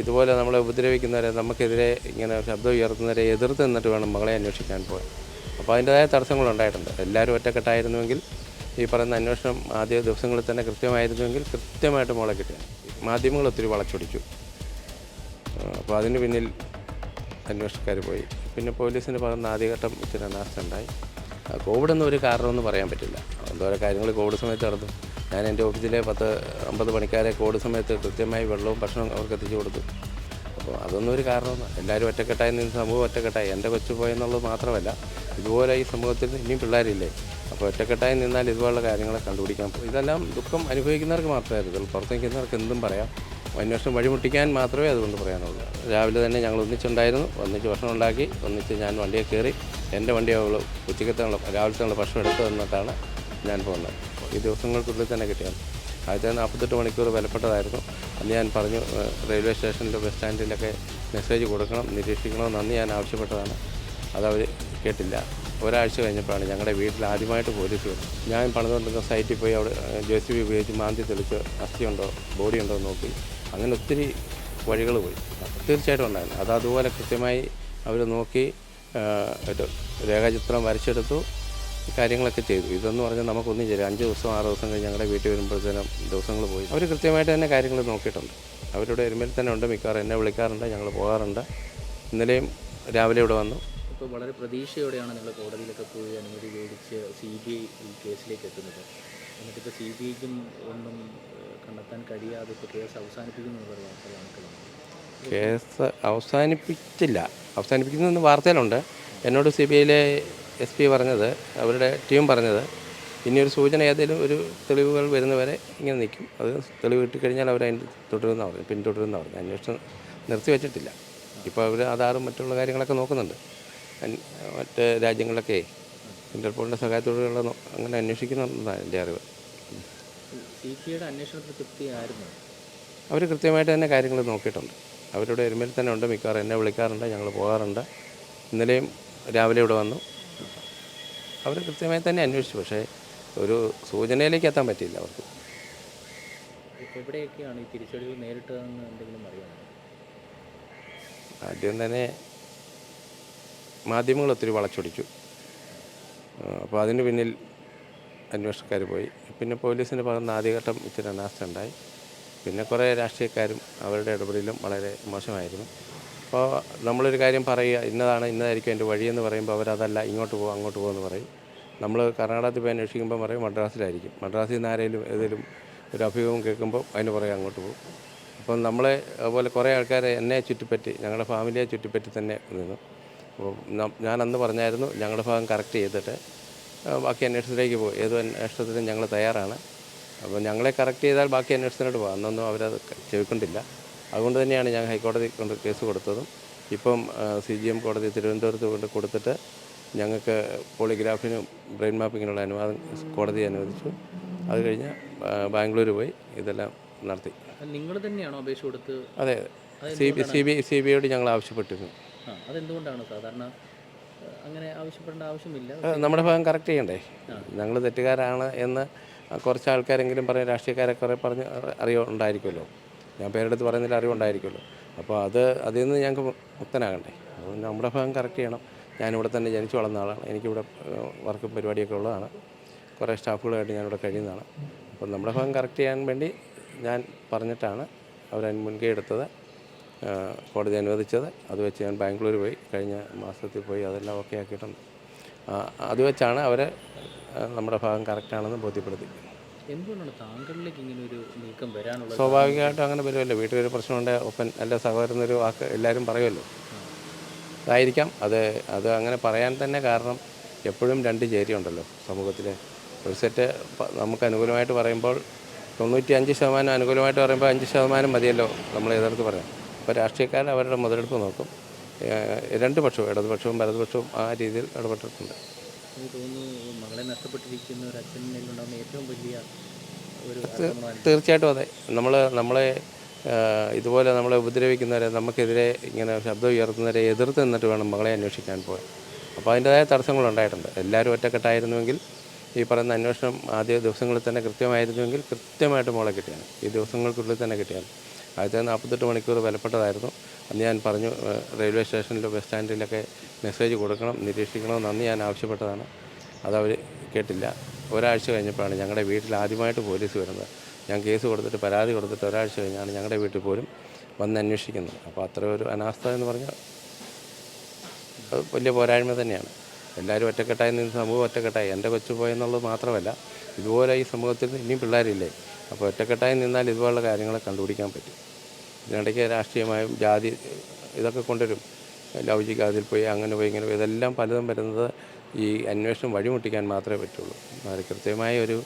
ഇതുപോലെ നമ്മളെ ഉപദ്രവിക്കുന്നവരെ നമുക്കെതിരെ ഇങ്ങനെ ശബ്ദം ഉയർത്തുന്നവരെ എതിർത്ത് നിന്നിട്ട് വേണം മകളെ അന്വേഷിക്കാൻ പോകാൻ. അപ്പോൾ അതിന്റെതായ തടസ്സങ്ങളുണ്ടായിട്ടുണ്ട് എല്ലാവരും ഒറ്റക്കെട്ടായിരുന്നുവെങ്കിൽ ഈ പറയുന്ന അന്വേഷണം ആദ്യ ദിവസങ്ങളിൽ തന്നെ കൃത്യമായിരുന്നുവെങ്കിൽ കൃത്യമായിട്ട് മോളെ കിട്ടുക മാധ്യമങ്ങൾ ഒത്തിരി വളച്ചൊടിച്ചു. അപ്പോൾ അതിന് പിന്നിൽ അന്വേഷണക്കാർ പോയി. പിന്നെ പോലീസിന് പറയുന്ന ആദ്യഘട്ടം ഇച്ചിരി അനാസ്ഥ ഉണ്ടായി കോവിഡ് ഒന്നും ഒരു കാരണമെന്ന് പറയാൻ പറ്റില്ല. എന്തോരോ കാര്യങ്ങൾ കോവിഡ് സമയത്ത് നടന്നു. ഞാൻ എന്റെ ഓഫീസിലെ പത്ത് അമ്പത് പണിക്കാരെ കോവിഡ് സമയത്ത് കൃത്യമായി വെള്ളവും ഭക്ഷണവും അവർക്ക് എത്തിച്ചു കൊടുത്തു. അപ്പോൾ അതൊന്നും ഒരു കാരണമൊന്നും എല്ലാവരും ഒറ്റക്കെട്ടായി നിന്ന് സമൂഹം ഒറ്റക്കെട്ടായി. എന്റെ കൊച്ചു പോയെന്നുള്ളത് മാത്രമല്ല ഇതുപോലെ ഈ സമൂഹത്തിൽ ഇനിയും പിള്ളേരില്ലേ? അപ്പോൾ ഒറ്റക്കെട്ടായി നിന്നാൽ ഇതുപോലുള്ള കാര്യങ്ങളെ കണ്ടുപിടിക്കാം ഇതെല്ലാം ദുഃഖം അനുഭവിക്കുന്നവർക്ക് മാത്രമേ അറിയത്തുള്ളൂ. പുറത്ത് നിൽക്കുന്നവർക്ക് എന്തും പറയാം. അന്വേഷണം വഴിമുട്ടിക്കാൻ മാത്രമേ അതുകൊണ്ട് പറയാനുള്ളൂ. രാവിലെ തന്നെ ഞങ്ങൾ ഒന്നിച്ചുണ്ടായിരുന്നു. ഒന്നിച്ച് ഭക്ഷണം ഉണ്ടാക്കി ഒന്നിച്ച് ഞാൻ വണ്ടിയെ കയറി എന്റെ വണ്ടി അവൾ ഉച്ചക്കത്തുള്ള രാവിലത്തെ ഭക്ഷണം എടുത്തു തന്നിട്ടാണ് ഞാൻ പോകുന്നത്. ഈ ദിവസങ്ങൾക്കുള്ളിൽ തന്നെ കിട്ടിയാൽ ആദ്യത്തെ നാൽപ്പത്തെട്ട് മണിക്കൂർ വിലപ്പെട്ടതായിരുന്നു. അന്ന് ഞാൻ പറഞ്ഞു റെയിൽവേ സ്റ്റേഷനിലെ ബസ് സ്റ്റാൻഡിലൊക്കെ മെസ്സേജ് കൊടുക്കണം നിരീക്ഷിക്കണമെന്ന് അന്ന് ഞാൻ ആവശ്യപ്പെട്ടതാണ്. അതവർ കേട്ടില്ല. ഒരാഴ്ച കഴിഞ്ഞപ്പോഴാണ് ഞങ്ങളുടെ വീട്ടിൽ ആദ്യമായിട്ട് പോലീസ് വരും ഞാൻ പണിതുകൊണ്ടിരുന്ന സൈറ്റിൽ പോയി അവിടെ ജെ സി ബി ഉപയോഗിച്ച് മാന്തി തെളിച്ച് അസ്ഥിയുണ്ടോ ബോഡി ഉണ്ടോ നോക്കി. അങ്ങനെ ഒത്തിരി വഴികൾ പോയി. തീർച്ചയായിട്ടും ഉണ്ടായിരുന്നു. അത് അതുപോലെ കൃത്യമായി അവർ നോക്കി രേഖാചിത്രം വരച്ചെടുത്തു. കാര്യങ്ങളൊക്കെ ചെയ്തു. ഇതെന്ന് പറഞ്ഞാൽ നമുക്കൊന്നും ചെയ്യാം അഞ്ച് ദിവസം ആറ് ദിവസം കഴിഞ്ഞ് ഞങ്ങളുടെ വീട്ടിൽ വരുമ്പോഴത്തേനും ദിവസങ്ങൾ പോയി. അവർ കൃത്യമായിട്ട് തന്നെ കാര്യങ്ങൾ നോക്കിയിട്ടുണ്ട്. അവരുടെ എരുമയിൽ തന്നെ ഉണ്ട് മിക്കവാറും. എന്നെ വിളിക്കാറുണ്ട് ഞങ്ങൾ പോകാറുണ്ട്. ഇന്നലെയും രാവിലെ ഇവിടെ വന്നു. ഇപ്പോൾ വളരെ പ്രതീക്ഷയോടെയാണ് നിങ്ങൾ കോടതിയിലൊക്കെ പോയി അനുമതി മേടിച്ച് സി ബി ഐ ഈ കേസിലേക്ക് എത്തുന്നത്. എന്നിട്ടിപ്പോൾ സി ബി ഐക്കും ഒന്നും കണ്ടെത്താൻ കഴിയാതെ ഇപ്പോൾ കേസ് അവസാനിപ്പിക്കുന്നു എന്നുള്ള കേസ് അവസാനിപ്പിച്ചില്ല. അവസാനിപ്പിക്കുന്നതെന്ന് വാർത്തയിലുണ്ട്. എന്നോട് സി ബി ഐയിലെ എസ് പി പറഞ്ഞത് അവരുടെ ടീം പറഞ്ഞത് ഇനി ഒരു സൂചന ഏതെങ്കിലും ഒരു തെളിവുകൾ വരുന്നവരെ ഇങ്ങനെ നിൽക്കും. അത് തെളിവ് കിട്ടിക്കഴിഞ്ഞാൽ അവർ അതിന്റെ തുടരുന്ന പറഞ്ഞു പിന്തുടരുന്ന പറഞ്ഞു അന്വേഷണം നിർത്തി വെച്ചിട്ടില്ല. ഇപ്പോൾ അവർ ആധാറും മറ്റുള്ള കാര്യങ്ങളൊക്കെ നോക്കുന്നുണ്ട്. മറ്റ് രാജ്യങ്ങളിലൊക്കെ ഇന്റർപോളിന്റെ സഹായത്തോടെയുള്ള അങ്ങനെ അന്വേഷിക്കുന്നുണ്ടെന്നാണ് എന്റെ അറിവ്. അവർ കൃത്യമായിട്ട് തന്നെ കാര്യങ്ങൾ നോക്കിയിട്ടുണ്ട്. അവരുടെ ഒരുമയിൽ തന്നെ ഉണ്ട് മിക്കവാറും. എന്നെ വിളിക്കാറുണ്ട് ഞങ്ങൾ പോകാറുണ്ട്. ഇന്നലെയും രാവിലെ ഇവിടെ വന്നു. അവർ കൃത്യമായി തന്നെ അന്വേഷിച്ചു. പക്ഷേ ഒരു സൂചനയിലേക്ക് എത്താൻ പറ്റിയില്ല അവർക്ക്. എവിടെയൊക്കെയാണ് ഈ തിരിച്ചടികൾ നേരിട്ടതെന്ന് എന്തെങ്കിലും അറിയാമോ? ആദ്യം തന്നെ മാധ്യമങ്ങൾ ഒത്തിരി വളച്ചൊടിച്ചു. അപ്പോൾ അതിന് പിന്നിൽ അന്വേഷണക്കാർ പോയി. പിന്നെ പോലീസിന്റെ ഭാഗത്ത് ആദ്യഘട്ടം ഇച്ചിരി അനാസ്ഥ ഉണ്ടായി പിന്നെ കുറേ രാഷ്ട്രീയക്കാരും അവരുടെ ഇടപെടലും വളരെ മോശമായിരുന്നു. അപ്പോൾ നമ്മളൊരു കാര്യം പറയുക ഇന്നതാണ് ഇന്നതായിരിക്കും എന്റെ വഴിയെന്ന് പറയുമ്പോൾ അവരതല്ല ഇങ്ങോട്ട് പോകും അങ്ങോട്ട് പോകുമെന്ന് പറയും. നമ്മൾ കർണാടകത്തിൽ പോയി അന്വേഷിക്കുമ്പോൾ പറയും മദ്രാസിലായിരിക്കും. മദ്രാസിൽ നിന്ന് ആരെങ്കിലും ഏതെങ്കിലും ഒരു അഭിമുഖം കേൾക്കുമ്പോൾ അതിന് പറയും അങ്ങോട്ട് പോകും. അപ്പം നമ്മളെ അതുപോലെ കുറേ ആൾക്കാരെ എന്നെ ചുറ്റിപ്പറ്റി ഞങ്ങളുടെ ഫാമിലിയെ ചുറ്റിപ്പറ്റി തന്നെ നിന്നു. അപ്പോൾ ഞാൻ അന്ന് പറഞ്ഞായിരുന്നു ഞങ്ങളുടെ ഭാഗം കറക്റ്റ് ചെയ്തിട്ട് ബാക്കി അന്വേഷണത്തിലേക്ക് പോകും. ഏത് അന്വേഷണത്തിനും ഞങ്ങൾ തയ്യാറാണ്. അപ്പോൾ ഞങ്ങളെ കറക്റ്റ് ചെയ്താൽ ബാക്കി അന്വേഷണത്തിനോട് പോകാം. അന്നൊന്നും അവരത് ചെവിക്കൊണ്ടില്ല. അതുകൊണ്ട് തന്നെയാണ് ഞാൻ ഹൈക്കോടതി കൊണ്ട് കേസ് കൊടുത്തതും. ഇപ്പം സി ജി എം കോടതി തിരുവനന്തപുരത്ത് കൊണ്ട് കൊടുത്തിട്ട് ഞങ്ങൾക്ക് പോളിഗ്രാഫിനും ബ്രെയിൻ മാപ്പിങ്ങിനുള്ള അനുവാദം കോടതി അനുവദിച്ചു. അത് കഴിഞ്ഞ് ബാംഗ്ലൂർ പോയി ഇതെല്ലാം നടത്തി. നിങ്ങൾ തന്നെയാണോ അപേക്ഷ കൊടുത്ത്? അതെ C B C B C B ഐയോട് ഞങ്ങൾ ആവശ്യപ്പെട്ടിരുന്നു. അതെന്തുകൊണ്ടാണ്? സാധാരണ അങ്ങനെ ആവശ്യപ്പെടേണ്ട ആവശ്യമില്ല. നമ്മുടെ ഭാഗം കറക്റ്റ് ചെയ്യണ്ടേ? ഞങ്ങൾ തെറ്റുകാരാണ് എന്ന് കുറച്ച് ആൾക്കാരെങ്കിലും പറഞ്ഞ് രാഷ്ട്രീയക്കാരെ കുറേ പറഞ്ഞ് അറിയോ ഉണ്ടായിരിക്കുമല്ലോ. ഞാൻ പേരെടുത്ത് പറയുന്നതിൽ അറിവുണ്ടായിരിക്കുമല്ലോ. അപ്പോൾ അത് അതിൽ നിന്ന് ഞങ്ങൾക്ക് മുക്തനാകണ്ടേ. അതുകൊണ്ട് നമ്മുടെ ഭാഗം കറക്റ്റ് ചെയ്യണം. ഞാനിവിടെ തന്നെ ജനിച്ചു വളർന്ന ആളാണ്. എനിക്കിവിടെ വർക്കും പരിപാടിയൊക്കെ ഉള്ളതാണ്. കുറേ സ്റ്റാഫുകളായിട്ട് ഞാനിവിടെ കഴിയുന്നതാണ്. അപ്പോൾ നമ്മുടെ ഭാഗം കറക്റ്റ് ചെയ്യാൻ വേണ്ടി ഞാൻ പറഞ്ഞിട്ടാണ് അവരതിന് മുൻകൈ എടുത്തത്. കോടതി അനുവദിച്ചത്. അത് വെച്ച് ഞാൻ ബാംഗ്ലൂർ പോയി. കഴിഞ്ഞ മാസത്തിൽ പോയി അതെല്ലാം ഓക്കെ ആക്കിയിട്ടുണ്ട്. അത് വെച്ചാണ് അവർ നമ്മുടെ ഭാഗം കറക്റ്റാണെന്ന് ബോധ്യപ്പെടുത്തി. എന്തുകൊണ്ടാണ് ഇങ്ങനെ ഒരു നീക്കം വരാനുള്ളത്? സ്വാഭാവികമായിട്ടും അങ്ങനെ വരുമല്ലോ. വീട്ടിലൊരു പ്രശ്നമുണ്ട് ഒപ്പൻ എല്ലാ ഒരു വാക്ക് എല്ലാവരും പറയുമല്ലോ. അതായിരിക്കാം. അത് അത് അങ്ങനെ പറയാൻ തന്നെ കാരണം എപ്പോഴും രണ്ട് ചേരി ഉണ്ടല്ലോ സമൂഹത്തിൽ ഒരു സെറ്റ് നമുക്ക് അനുകൂലമായിട്ട് പറയുമ്പോൾ തൊണ്ണൂറ്റി അഞ്ച് ശതമാനം അനുകൂലമായിട്ട് പറയുമ്പോൾ അഞ്ച് ശതമാനം മതിയല്ലോ നമ്മൾ എതിർത്ത് പറയാം. അപ്പോൾ രാഷ്ട്രീയക്കാർ അവരുടെ മുതലെടുപ്പ് നോക്കും. രണ്ട് പക്ഷവും ഇടതുപക്ഷവും വലതുപക്ഷവും ആ രീതിയിൽ ഇടപെട്ടിട്ടുണ്ട്. എനിക്ക് തോന്നുന്നു മകളെ നഷ്ടപ്പെട്ടിരിക്കുന്ന ഒരു അച്ഛനിൽ ഉണ്ടാകുന്ന ഏറ്റവും വലിയ ഒരു തീർച്ചയായിട്ടും അതെ. നമ്മൾ നമ്മളെ ഇതുപോലെ നമ്മളെ ഉപദ്രവിക്കുന്നവരെ നമുക്കെതിരെ ഇങ്ങനെ ശബ്ദം ഉയർത്തുന്നവരെ എതിർത്ത് നിന്നിട്ട് വേണം മകളെ അന്വേഷിക്കാൻ പോകാൻ. അപ്പോൾ അതിന്റെതായ തടസ്സങ്ങളുണ്ടായിട്ടുണ്ട് എല്ലാവരും ഒറ്റക്കെട്ടായിരുന്നുവെങ്കിൽ ഈ പറയുന്ന അന്വേഷണം ആദ്യ ദിവസങ്ങളിൽ തന്നെ കൃത്യമായിരുന്നുവെങ്കിൽ കൃത്യമായിട്ട് മോളെ കിട്ടിയാണ്. ഈ ദിവസങ്ങൾക്കുള്ളിൽ തന്നെ കിട്ടിയാണ്. ആദ്യത്തെ നാൽപ്പത്തെട്ട് മണിക്കൂർ വിലപ്പെട്ടതായിരുന്നു. അന്ന് ഞാൻ പറഞ്ഞു റെയിൽവേ സ്റ്റേഷനിലോ ബസ് സ്റ്റാൻഡിലൊക്കെ മെസ്സേജ് കൊടുക്കണം നിരീക്ഷിക്കണമെന്ന് അന്ന് ഞാൻ ആവശ്യപ്പെട്ടതാണ്. അതവർ കേട്ടില്ല. ഒരാഴ്ച കഴിഞ്ഞപ്പോഴാണ് ഞങ്ങളുടെ വീട്ടിൽ ആദ്യമായിട്ട് പോലീസ് വരുന്നത്. ഞാൻ കേസ് കൊടുത്തിട്ട് പരാതി കൊടുത്തിട്ട് ഒരാഴ്ച കഴിഞ്ഞാണ് ഞങ്ങളുടെ വീട്ടിൽ പോലും വന്ന് അന്വേഷിക്കുന്നത്. അപ്പോൾ അത്ര ഒരു അനാസ്ഥ എന്ന് പറഞ്ഞാൽ അത് വലിയ പോരായ്മ തന്നെയാണ്. എല്ലാവരും ഒറ്റക്കെട്ടായി നിന്ന് സമൂഹം ഒറ്റക്കെട്ടായി. എന്റെ കൊച്ചു പോയെന്നുള്ളത് മാത്രമല്ല ഇതുപോലെ ഈ സമൂഹത്തിൽ ഇനിയും പിള്ളേരില്ലേ? അപ്പോൾ ഒറ്റക്കെട്ടായി നിന്നാൽ ഇതുപോലുള്ള കാര്യങ്ങളെ കണ്ടുപിടിക്കാൻ പറ്റും. ഇതിനിടയ്ക്ക് രാഷ്ട്രീയമായും ജാതി ഇതൊക്കെ കൊണ്ടുവരും ലൗകിക അതിൽ പോയി അങ്ങനെ പോയി ഇങ്ങനെ പോയി ഇതെല്ലാം പലതും വരുന്നത് ഈ അന്വേഷണം വഴിമുട്ടിക്കാൻ മാത്രമേ പറ്റുള്ളൂ. അത് കൃത്യമായ ഒരു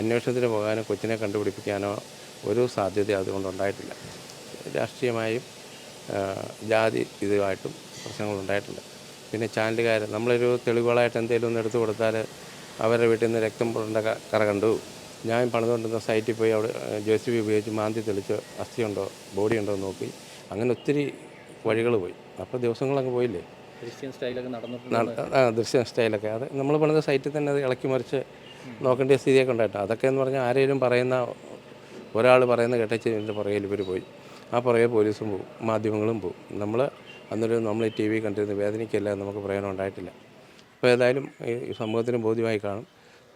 അന്വേഷണത്തിന് പോകാനോ കൊച്ചിനെ കണ്ടുപിടിപ്പിക്കാനോ ഒരു സാധ്യത അതുകൊണ്ടുണ്ടായിട്ടില്ല രാഷ്ട്രീയമായും ജാതി ഇതുമായിട്ടും പ്രശ്നങ്ങളുണ്ടായിട്ടുണ്ട് പിന്നെ ചാനലുകാർ നമ്മളൊരു തെളിവുകളായിട്ട് എന്തെങ്കിലും ഒന്ന് എടുത്തു കൊടുത്താൽ അവരുടെ വീട്ടിൽ നിന്ന് രക്തം പുരണ്ട കറ കണ്ടു. ഞാൻ പണിതുകൊണ്ടിരുന്ന സൈറ്റിൽ പോയി അവിടെ ജെ സി ബി ഉപയോഗിച്ച് മാന്തി തെളിച്ച് അസ്ഥിയുണ്ടോ ബോഡി ഉണ്ടോ എന്ന് നോക്കി. അങ്ങനെ ഒത്തിരി വഴികൾ പോയി. അപ്പോൾ ദിവസങ്ങളങ്ങ് പോയില്ലേ? ക്രിസ്ത്യൻ സ്റ്റൈലൊക്കെ നടന്നിട്ടുണ്ട്. ആ ദൃശ്യ സ്റ്റൈലൊക്കെ. അത് നമ്മൾ പണിത സൈറ്റിൽ തന്നെ അത് ഇളക്കി മറിച്ച് നോക്കേണ്ട സ്ഥിതിയൊക്കെ ഉണ്ടായിട്ടോ. അതൊക്കെ എന്ന് പറഞ്ഞാൽ ആരെങ്കിലും പറയുന്ന ഒരാൾ പറയുന്ന കേട്ടേ ഇതിന്റെ പുറകിൽ ഇവർ പോയി. ആ പുറകെ പോലീസും പോകും മാധ്യമങ്ങളും പോകും നമ്മൾ അന്നൊരു നമ്മൾ ടി വി കണ്ടിരുന്ന വേദനയ്ക്കല്ല നമുക്ക് നമുക്ക് പറയാനുണ്ടായിട്ടില്ല അപ്പോൾ ഏതായാലും ഈ സമൂഹത്തിന് ബോധ്യമായി കാണും.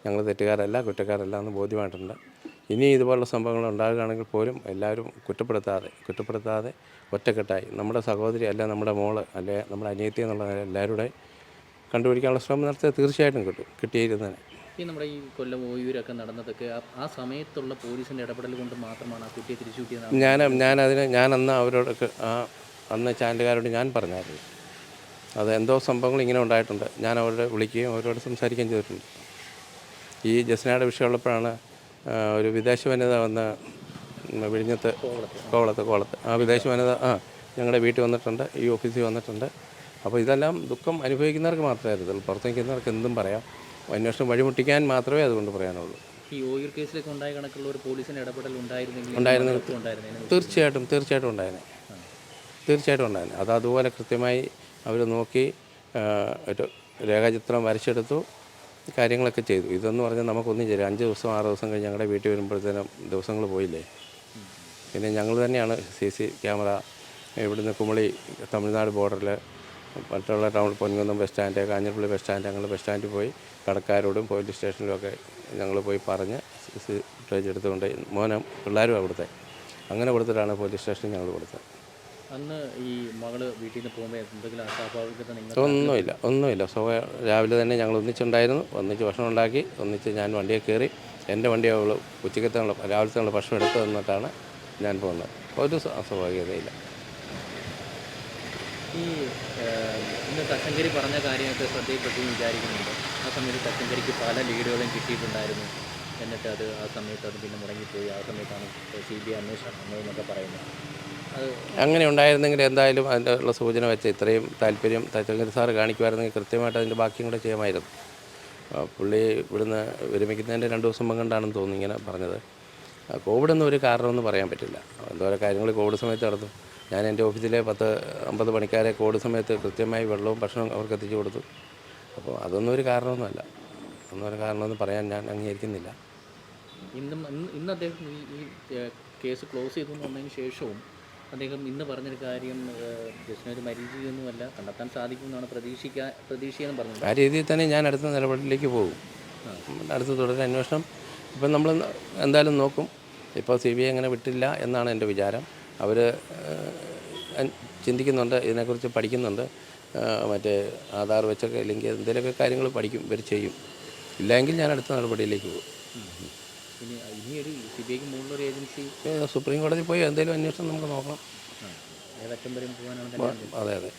ഞങ്ങൾ തെറ്റുകാരല്ല കുറ്റക്കാരല്ല എന്ന് ബോധ്യമായിട്ടുണ്ട്. ഇനി ഇതുപോലുള്ള സംഭവങ്ങൾ ഉണ്ടാകുകയാണെങ്കിൽ പോലും എല്ലാവരും കുറ്റപ്പെടുത്താതെ കുറ്റപ്പെടുത്താതെ ഒറ്റക്കെട്ടായി. നമ്മുടെ സഹോദരി അല്ല നമ്മുടെ മോൾ അല്ലെ നമ്മുടെ അനിയത്തി എന്നുള്ള എല്ലാവരുടെ കണ്ടുപിടിക്കാനുള്ള ശ്രമം നടത്തിയാൽ തീർച്ചയായിട്ടും കിട്ടും കിട്ടിയിരുന്നതിന് ഈ നമ്മുടെ ഈ കൊല്ലം ഓയൂരൊക്കെ നടന്നതൊക്കെ ആ- ആ സമയത്തുള്ള പോലീസിന്റെ ഇടപെടൽ കൊണ്ട് മാത്രമാണ് ആ കുട്ടിയെ തിരിച്ചു കിട്ടിയത്? ഞാൻ ഞാൻ അതിന് ഞാൻ അന്ന് അവരോടൊക്കെ ആ അന്ന് ചാനലുകാരോട് ഞാൻ പറഞ്ഞായിരുന്നു. അത് എന്തോ സംഭവങ്ങൾ ഇങ്ങനെ ഉണ്ടായിട്ടുണ്ട്. ഞാൻ അവരോട് വിളിക്കുകയും അവരോട് സംസാരിക്കുകയും ചെയ്തിട്ടുണ്ട്. ഈ ജസ്നയുടെ വിഷയമുള്ളപ്പോഴാണ് ഒരു വിദേശ വനിത വന്ന് വിഴിഞ്ഞത്ത് കോവളത്ത് കോവളത്ത്. ആ വിദേശ വനിത ആ ഞങ്ങളുടെ വീട്ടിൽ വന്നിട്ടുണ്ട് ഈ ഓഫീസിൽ വന്നിട്ടുണ്ട്. അപ്പോൾ ഇതെല്ലാം ദുഃഖം അനുഭവിക്കുന്നവർക്ക് മാത്രമേ അറിയത്തുള്ളൂ. പുറത്ത് നിൽക്കുന്നവർക്ക് എന്തും പറയാം. അന്വേഷണം വഴിമുട്ടിക്കാൻ മാത്രമേ അതുകൊണ്ട് പറയാനുള്ളൂ. ഈ ഓയൂർ കേസിലൊക്കെ ഉണ്ടായ കണക്കുള്ള ഒരു ഇടപെടൽ ഉണ്ടായിരുന്നെങ്കിൽ തീർച്ചയായിട്ടും തീർച്ചയായിട്ടും ഉണ്ടായിരുന്നു തീർച്ചയായിട്ടും ഉണ്ടായിരുന്നു അത് അതുപോലെ കൃത്യമായി അവർ നോക്കി ഒരു രേഖാചിത്രം വരച്ചെടുത്തു. കാര്യങ്ങളൊക്കെ ചെയ്തു. ഇതെന്ന് പറഞ്ഞാൽ നമുക്കൊന്നും ചെയ്യില്ല അഞ്ച് ദിവസം ആറ് ദിവസം കഴിഞ്ഞ് ഞങ്ങളുടെ വീട്ടിൽ വരുമ്പോഴത്തേനും ദിവസങ്ങൾ പോയില്ലേ? പിന്നെ ഞങ്ങൾ തന്നെയാണ് സി സി ക്യാമറ ഇവിടുന്ന് കുമളി തമിഴ്നാട് ബോർഡറിൽ മറ്റുള്ള town Ponkunnam bus stand Kanjirappally bus stand ഞങ്ങൾ ബസ് സ്റ്റാൻഡിൽ പോയി കടക്കാരോടും പോലീസ് സ്റ്റേഷനിലുമൊക്കെ ഞങ്ങൾ പോയി പറഞ്ഞ് ഫുട്ടേജ് എടുത്തുകൊണ്ട് മോനം പിള്ളേരും അവിടുത്തെ അങ്ങനെ കൊടുത്തിട്ടാണ് പോലീസ് സ്റ്റേഷനിൽ ഞങ്ങൾ കൊടുത്തത്. അന്ന് ഈ മകൾ വീട്ടിൽ നിന്ന് പോകുമ്പോൾ എന്തെങ്കിലും അസ്വാഭാവികത നിങ്ങൾ ഒന്നുമില്ല ഒന്നുമില്ല. സോ രാവിലെ തന്നെ ഞങ്ങൾ ഒന്നിച്ചുണ്ടായിരുന്നു. ഒന്നിച്ച് ഭക്ഷണം ഉണ്ടാക്കി ഒന്നിച്ച് ഞാൻ വണ്ടിയെ കയറി എന്റെ വണ്ടി അവൾ ഉച്ചക്കത്തുള്ള രാവിലത്തെ ഭക്ഷണം എടുത്തു തന്നിട്ടാണ് ഞാൻ പോകുന്നത്. ഒരു അസ്വാഭാവികതയില്ല. ഈ ഇന്ന് തച്ചങ്കരി പറഞ്ഞ കാര്യമൊക്കെ ശ്രദ്ധയിൽപ്പെട്ടു വിചാരിക്കുന്നുണ്ട്. ആ സമയത്ത് തച്ചങ്കരിക്ക് പല ലീഡുകളും കിട്ടിയിട്ടുണ്ടായിരുന്നു. എന്നിട്ട് അത് ആ സമയത്ത് അത് പിന്നെ മുടങ്ങിപ്പോയി. ആ സമയത്താണ് സി ബി ഐ അന്വേഷണം എന്നൊക്കെ പറയുന്നത്. അങ്ങനെ ഉണ്ടായിരുന്നെങ്കിൽ എന്തായാലും അതിന്റെ ഉള്ള സൂചന വെച്ച് ഇത്രയും താല്പര്യം തച്ചങ്കരി സാറ് കാണിക്കുമായിരുന്നെങ്കിൽ കൃത്യമായിട്ട് അതിന്റെ ബാക്കിയും കൂടെ ചെയ്യാമായിരുന്നു. പുള്ളി ഇവിടുന്ന് വിരമിക്കുന്നതിന്റെ രണ്ട് ദിവസം കണ്ടാണെന്ന് തോന്നുന്നു ഇങ്ങനെ പറഞ്ഞത്. കോവിഡ് ഒന്നും ഒരു കാരണമെന്ന് പറയാൻ പറ്റില്ല. എന്തോരോ കാര്യങ്ങൾ കോവിഡ് സമയത്ത് നടന്നു. ഞാൻ എന്റെ ഓഫീസിലെ പത്ത് അമ്പത് പണിക്കാരെ കോവിഡ് സമയത്ത് കൃത്യമായി വെള്ളവും ഭക്ഷണവും അവർക്ക് എത്തിച്ചു കൊടുത്തു. അപ്പോൾ അതൊന്നും ഒരു കാരണമൊന്നുമല്ല. അതൊന്നും ഒരു കാരണമെന്ന് പറയാൻ ഞാൻ അംഗീകരിക്കുന്നില്ല. ഇന്നും ഇന്ന് അദ്ദേഹം ഈ കേസ് ക്ലോസ് ചെയ്തു വന്നതിന് ശേഷവും അദ്ദേഹം ഇന്ന് പറഞ്ഞൊരു കാര്യം ജസ്റ്റിനൊരു മരീചിയൊന്നുമല്ല കണ്ടെത്താൻ സാധിക്കുമെന്നാണ് പ്രതീക്ഷിക്കാൻ പ്രതീക്ഷയെന്ന് പറഞ്ഞത് ആ രീതിയിൽ തന്നെ ഞാൻ അടുത്ത നിലപാടിലേക്ക് പോകും. അടുത്ത് തുടരെ അന്വേഷണം. ഇപ്പം നമ്മൾ എന്തായാലും നോക്കും. ഇപ്പോൾ സി ബി ഐ അങ്ങനെ വിട്ടില്ല എന്നാണ് എന്റെ വിചാരം. അവർ ചിന്തിക്കുന്നുണ്ട് ഇതിനെക്കുറിച്ച് പഠിക്കുന്നുണ്ട്. മറ്റേ ആധാർ വെച്ചൊക്കെ അല്ലെങ്കിൽ എന്തെങ്കിലുമൊക്കെ കാര്യങ്ങൾ പഠിക്കും ഇവർ ചെയ്യും. ഇല്ലെങ്കിൽ ഞാൻ അടുത്ത നടപടിയിലേക്ക് പോകും. ഇനി ഇനിയൊരു സി ബി ഐക്ക് മുകളിലൊരു ഏജൻസി സുപ്രീം കോടതി പോയി എന്തെങ്കിലും അന്വേഷണം നമുക്ക് നോക്കണം. ഏതറ്റം വരെയും പോകാനാണ് അതെ അതെ.